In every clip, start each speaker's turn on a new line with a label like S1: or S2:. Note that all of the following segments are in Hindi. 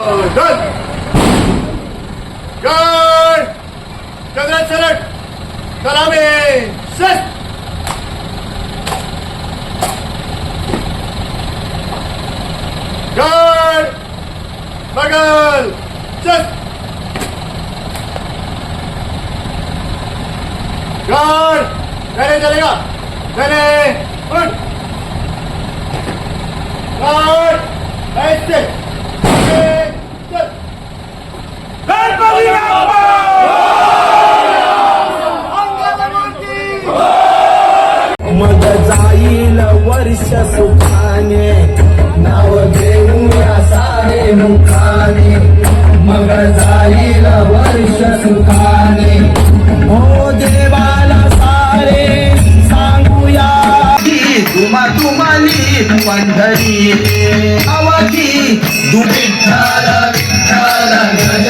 S1: Done. Guard. Jagrat Sarat. Salami. Set. Guard. Bagal. Set. मैंने चलेगा मैंने उठ Guard. ऐसे
S2: सुखाने मग जाईल वर्ष सुखाने. हो देवाला सारे सांगूया. तुम्हा तुम्हाली पंढरी अवधी दुविठ्ठल विठ्ठल गजरी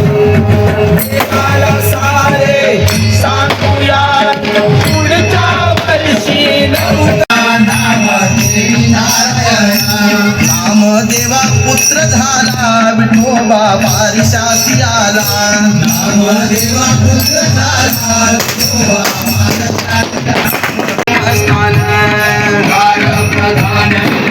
S2: नामदेवा पुत्र धारा विठोबा पारिशासी आला नामदेवा पुत्र धारा ऐसी आहे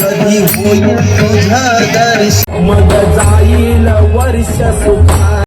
S2: कधी होईल तुझ दर्शन मग जाईल वर्ष सुख